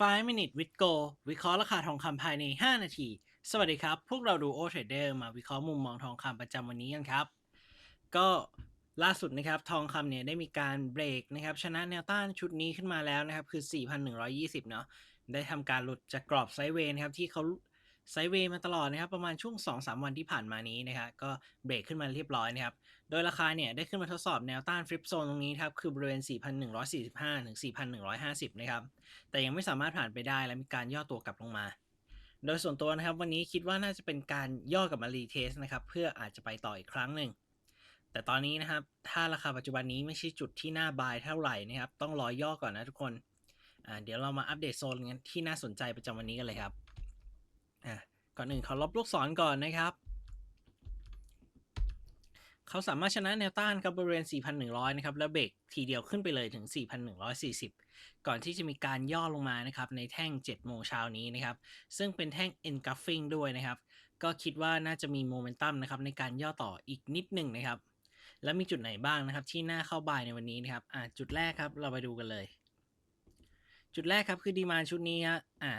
5 minute with go วิเคราะห์ราคาทองคำภายใน 5 นาที สวัสดีครับ พวกเราดูโอเทรดเดอร์มาวิเคราะห์มุมมองทองคำประจำวันนี้กันครับ ก็ล่าสุดนะครับ ทองคำเนี่ยได้มีการเบรกนะครับ ชนะแนวต้านชุดนี้ขึ้นมาแล้วนะครับ คือ 4,120 เนาะได้ทำการหลุดจากกรอบไซด์เวย์นครับที่เขา ไซเวย์มาตลอดนะครับ ประมาณช่วง 2-3 วันที่ผ่านมานี้นะครับก็เบรกขึ้นมาเรียบร้อยนะครับ โดยราคาเนี่ยได้ขึ้นมาทดสอบแนวต้านฟลิปโซนตรงนี้ครับ คือบริเวณ 4,145 ถึง 4,150 นะครับ แต่ยังไม่สามารถผ่านไปได้และมีการย่อตัวกลับลงมา โดยส่วนตัวนะครับ วันนี้คิดว่าน่าจะเป็นการย่อกลับมารีเทสนะครับ เพื่ออาจจะไปต่ออีกครั้งหนึ่งแต่ตอนนี้นะครับ ถ้าราคาปัจจุบันนี้ไม่ใช่จุดที่น่าบายเท่าไหร่นะครับ ต้องรอย่อก่อนนะทุกคน เดี๋ยวเรามาอัปเดตโซนที่น่าสนใจประจำวันนี้กันเลยครับ ก่อนอื่นขอลบลูกศรก่อนนะครับ เขาสามารถชนะแนวต้านครับบริเวณ 4,100 นะครับ แล้วเบรกทีเดียวขึ้นไปเลยถึง 4,140 ก่อนที่จะมีการย่อลงมานะครับ ในแท่ง 7 โมงเช้านี้นะครับ ซึ่งเป็นแท่ง engulfing ด้วยนะครับ ก็คิดว่าน่าจะมีโมเมนตัมนะครับในการย่อต่ออีกนิดหนึ่งนะครับ แล้วมีจุดไหนบ้างนะครับ ที่น่าเข้าบายในวันนี้นะครับ อ่าจุดแรกครับเราไปดูกันเลย จุดแรกครับคือดีมานชุดนี้ฮะอ่า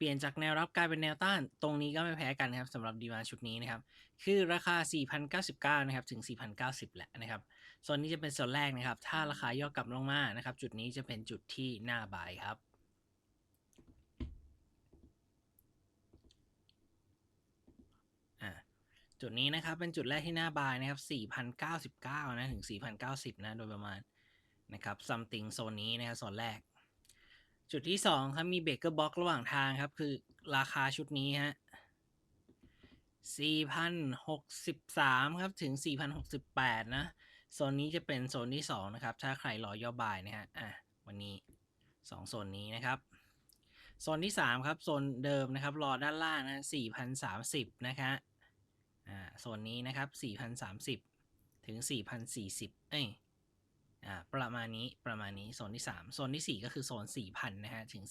เปลี่ยนจากแนวรับกลายเป็นแนวต้าน ตรงนี้ก็ไม่แพ้กันครับสำหรับดีมาชุดนี้นะครับ คือราคา 4,099 นะครับ ถึง 4,090 แหละนะครับ โซนนี้จะเป็นโซนแรกนะครับ ถ้าราคาย่อกลับลงมานะครับ จุดนี้จะเป็นจุดที่น่าบายครับจุดนี้นะครับเป็นจุดแรกที่น่าบายนะครับ 4,099 นะ ถึง 4,090 นะ โดยประมาณนะครับซัมติงโซนนี้นะครับโซนแรก จุดที่2ครับมีเบเกอร์บ็อกระหว่างทางครับ คือราคาชุดนี้ฮะ4,063 ครับถึง 4,068 นะ โซนนี้จะเป็นโซนที่ 2 นะครับ ถ้าใครรอย่อบายนะฮะอะวันนี้ 2 โซนนี้นะครับ โซนที่ 3 ครับ โซนเดิมนะครับ รอด้านล่างนะ4,030 นะคะอ่าโซนนี้นะครับ 4,030 ถึง 4,040 เอ้ยอ่า ประมาณนี้ประมาณนี้โซนที่ 3 โซนที่ 4 ก็คือโซน 4,000 นะฮะ ถึง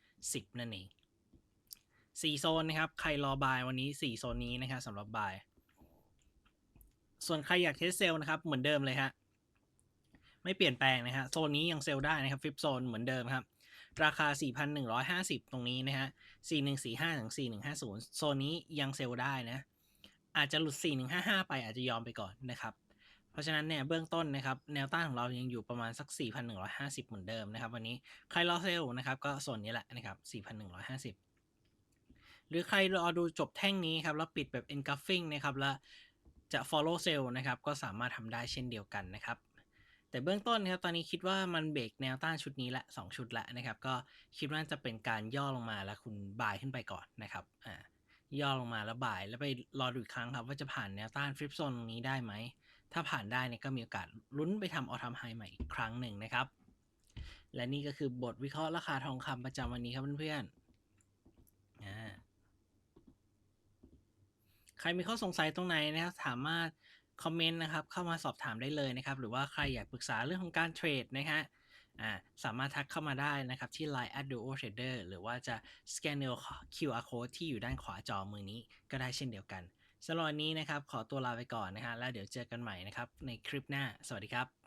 4,010 นั่นเองสี่โซนนะครับ ใครรอบายวันนี้สี่โซนนี้นะครับสำหรับบาย ส่วนใครอยากเทสเซลนะครับ เหมือนเดิมเลยฮะ ไม่เปลี่ยนแปลงนะฮะ โซนนี้ยังเซลได้นะครับฟิปโซนเหมือนเดิมครับ ราคา 4,150 ตรงนี้นะฮะ 4145ถึง4150 โซนนี้ยังเซลได้นะ อาจจะหลุด 4155 ไปอาจจะยอมไปก่อนนะครับ เพราะฉะนั้นเนี่ยเบื้องต้นนะครับแนวต้านของเรายังอยู่ประมาณสัก 4,150 เหมือนเดิมนะครับวันนี้ใครรอเซลนะครับก็โซนนี้แหละนะครับ 4,150 หรือใครรอดูจบแท่งนี้ครับแล้วปิดแบบ engulfing นะครับแล้วจะ follow sell นะครับก็สามารถทำได้เช่นเดียวกันนะครับแต่เบื้องต้นนะครับตอนนี้คิดว่ามันเบรกแนวต้านชุดนี้ละ 2 ชุดละนะครับ ก็คิดว่าจะเป็นการย่อลงมาแล้วคุณบายขึ้นไปก่อนนะครับอ่าย่อลงมาแล้วบายแล้วไปรอดูอีกครั้งครับ ว่าจะผ่านแนวต้านฟลิปโซนตรงนี้ได้ไหม ถ้าผ่านได้เนี่ยก็มีโอกาสลุ้นไปทำออทามไฮใหม่อีกครั้งหนึ่งนะครับ และนี่ก็คือบทวิเคราะห์ราคาทองคำประจำวันนี้ครับเพื่อนๆใครมีข้อสงสัยตรงไหนนะครับสามารถคอมเมนต์นะครับเข้ามาสอบถามได้เลยนะครับ หรือว่าใครอยากปรึกษาเรื่องของการเทรดนะฮะสามารถทักเข้ามาได้นะครับที่ Line at duo trader หรือว่าจะสแกน QR code ที่อยู่ด้านขวาจอมือนี้ก็ได้เช่นเดียวกัน สำหรับวันนี้นะครับ ขอตัวลาไปก่อนนะฮะแล้วเดี๋ยวเจอกันใหม่นะครับในคลิปหน้า สวัสดีครับ